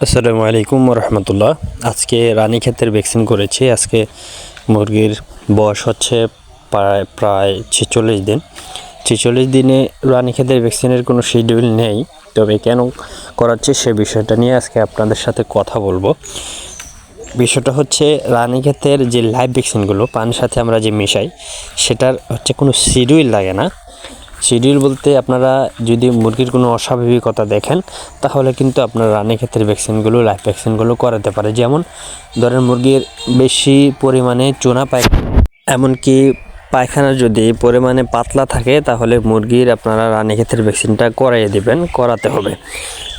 আসসালামু আলাইকুম রহমতুল্লাহ আজকে রানী রানীক্ষেতের ভ্যাকসিন করেছি। আজকে মুরগির বয়স হচ্ছে প্রায় প্রায় ছেচল্লিশ দিন। ছেচল্লিশ দিনে রানী রানীক্ষেতের ভ্যাকসিনের কোনো শিডিউল নেই। তবে কেন করাচ্ছি সে বিষয়টা নিয়ে আজকে আপনাদের সাথে কথা বলব। বিষয়টা হচ্ছে, রানী রানীক্ষেতের যে লাইভ ভ্যাকসিনগুলো পানির সাথে আমরা যে মিশাই, সেটার হচ্ছে কোনো শিডিউল লাগে না। শিডিউল বলতে আপনারা যদি মুরগির কোনো অস্বাভাবিকতা দেখেন, তাহলে কিন্তু আপনার রানের ক্ষেত্রে ভ্যাকসিনগুলো লাইফ ভ্যাকসিনগুলো করাতে পারে। যেমন ধরেন মুরগির বেশি পরিমাণে চুনা পায়, এমনকি পায়খানা যদি পরিমাণে পাতলা থাকে, তাহলে মুরগির আপনারা রানীক্ষেতের ভ্যাকসিনটা করাইয়ে দিবেন, করাতে হবে।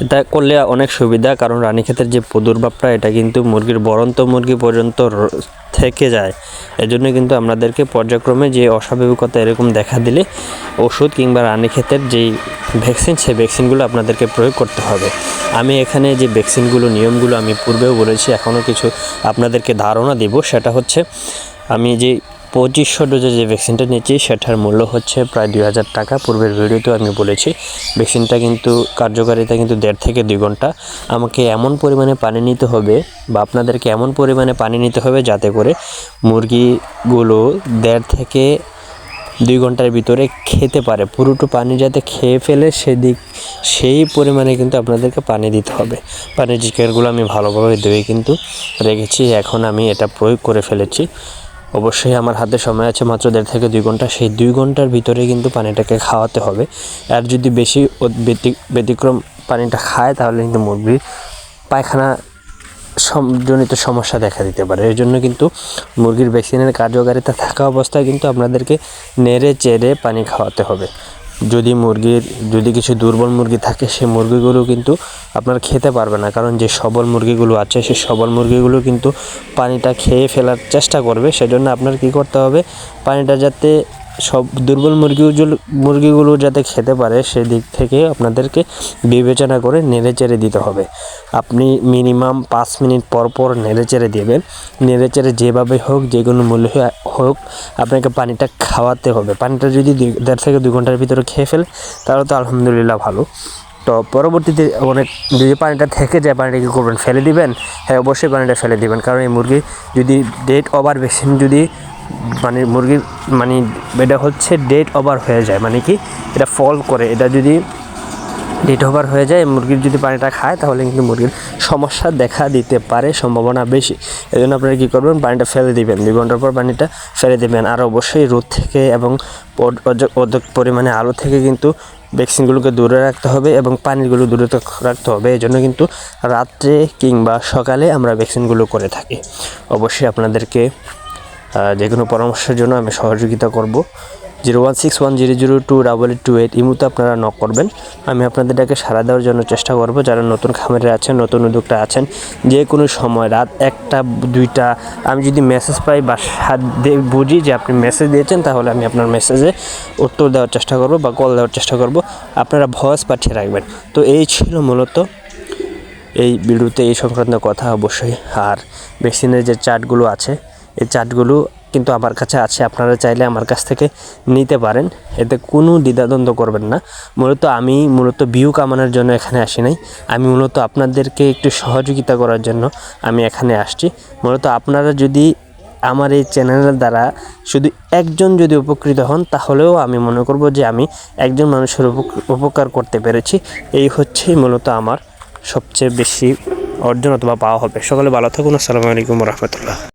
এটা করলে অনেক সুবিধা, কারণ রানীক্ষেতের যে প্রাদুর্ভাবটা, এটা কিন্তু মুরগির বরন্ত মুরগি পর্যন্ত থেকে যায়। এজন্য কিন্তু আপনাদেরকে পর্যায়ক্রমে যে অস্বাভাবিকতা এরকম দেখা দিলে, ওষুধ কিংবা রানীক্ষেতের যেই ভ্যাকসিন, সেই ভ্যাকসিনগুলো আপনাদেরকে প্রয়োগ করতে হবে। আমি এখানে যে ভ্যাকসিনগুলো, নিয়মগুলো আমি পূর্বেও বলেছি, এখনও কিছু আপনাদেরকে ধারণা দিব, সেটা হচ্ছে, আমি যে পঁচিশশো ডোজের যে ভ্যাকসিনটা নিয়েছি, সেটার মূল্য হচ্ছে প্রায় দুই হাজার টাকা। পূর্বের ভিডিওতেও আমি বলেছি ভ্যাকসিনটা কিন্তু কার্যকারিতা কিন্তু দেড় থেকে দুই ঘণ্টা। আমাকে এমন পরিমাণে পানি নিতে হবে বা আপনাদেরকে এমন পরিমাণে পানি নিতে হবে যাতে করে মুরগিগুলো দেড় থেকে দুই ঘণ্টার ভিতরে খেতে পারে। পুরোটো পানি যাতে খেয়ে ফেলে, সেদিক, সেই পরিমাণে কিন্তু আপনাদেরকে পানি দিতে হবে। পানির জিকারগুলো আমি ভালোভাবে ধুয়ে কিন্তু রেখেছি, এখন আমি এটা প্রয়োগ করে ফেলেছি। অবশ্যই আমার হাতে সময় আছে মাত্র দেড় থেকে দুই ঘণ্টা। সেই দুই ঘণ্টার ভিতরে কিন্তু পানিটাকে খাওয়াতে হবে। আর যদি বেশি ব্যতিক্রম পানিটা খায়, তাহলে কিন্তু মুরগির পায়খানা জনিত সমস্যা দেখা দিতে পারে। এর জন্য কিন্তু মুরগির ভ্যাকসিনের কার্যকারিতা থাকা অবস্থায় কিন্তু আপনাদেরকে নেড়ে চেড়ে পানি খাওয়াতে হবে। যদি মুরগির, যদি কিছু দুর্বল মুরগি থাকে সেই মুরগিগুলো কিন্তু আপনার খেতে পারবে না। কারণ যে সবল মুরগিগুলো আছে সেই সবল মুরগিগুলো কিন্তু পানিটা খেয়ে ফেলার চেষ্টা করবে। সেজন্য আপনার কি করতে হবে, পানিটা যাতে সব দুর্বল মুরগিগুলো মুরগিগুলো যাতে খেতে পারে সেদিক থেকে আপনাদেরকে বিবেচনা করে নেড়ে চেড়ে দিতে হবে। আপনি মিনিমাম পাঁচ মিনিট পর পর নেড়ে চেড়ে দেবেন। নেড়ে চেড়ে যেভাবে হোক, যে কোনো মূল্য হোক, আপনাকে পানিটা খাওয়াতে হবে। পানিটা যদি দেড় থেকে দুই ঘণ্টার ভিতরে খেয়ে ফেলে তাহলে তো আলহামদুলিল্লাহ ভালো। তো পরবর্তীতে অনেক, যদি পানিটা থেকে যায়, পানিটা কী করবেন? ফেলে দিবেন? হ্যাঁ অবশ্যই পানিটা ফেলে দিবেন। কারণ এই মুরগি যদি ডেট ওভার ভ্যাকসিন যদি মানে মুরগির মানে এটা হচ্ছে ডেট ওভার হয়ে যায়। মানে কি এটা ফল করে। এটা যদি ডেট ওভার হয়ে যায়, মুরগির যদি পানিটা খায়, তাহলে কিন্তু মুরগির সমস্যা দেখা দিতে পারে সম্ভাবনা বেশি। এই জন্য আপনারা কী করবেন? পানিটা ফেলে দিবেন। দুই ঘণ্টার পর পানিটা ফেলে দিবেন। আর অবশ্যই রোদ থেকে এবং পরিমাণে আলো থেকে কিন্তু ভ্যাকসিনগুলোকে দূরে রাখতে হবে এবং পানিগুলো দূরে রাখতে হবে। এই জন্য কিন্তু রাত্রে কিংবা সকালে আমরা ভ্যাকসিনগুলো করে থাকি। অবশ্যই আপনাদেরকে যে কোনো পরামর্শের জন্য আমি সহযোগিতা করব। Zero one six one zero zero two double eight two eight, ইমুতে আপনারা নক করবেন। আমি আপনাদেরকে সাড়া দেওয়ার জন্য চেষ্টা করব। যারা নতুন খামারে আছেন, নতুন উদ্যোক্তা আছেন, যে কোনো সময় রাত একটা, দুইটা, আমি যদি মেসেজ পাই বা সাত দে- বুঝি যে আপনি মেসেজ দিয়েছেন, তাহলে আমি আপনার মেসেজে উত্তর দেওয়ার চেষ্টা করব বা কল দেওয়ার চেষ্টা করব। আপনারা ভয়েস পাঠিয়ে রাখবেন। তো এই ছিল মূলত এই ভিডিওতে এই সংক্রান্ত কথা অবশ্যই। আর ভ্যাকসিনের যে চার্টগুলো আছে এই চার্টগুলো কিন্তু আমার কাছে আছে, আপনারা চাইলে আমার কাছ থেকে নিতে পারেন। এতে কোনো দ্বিধাদ্বন্দ্ব করবেন না। মূলত আমি মূলত ভিউ কামানোর জন্য এখানে আসি নাই। আমি মূলত আপনাদেরকে একটু সহযোগিতা করার জন্য আমি এখানে আসছি। মূলত আপনারা যদি আমার এই চ্যানেলের দ্বারা শুধু একজন যদি উপকৃত হন, তাহলেও আমি মনে করব যে আমি একজন মানুষের উপক- উপকার করতে পেরেছি। এই হচ্ছে মূলত আমার সবচেয়ে বেশি অর্জন অথবা পাওয়া হবে। সকলে ভালো থাকুন। আসসালামু আলাইকুম রহমতুল্লাহ।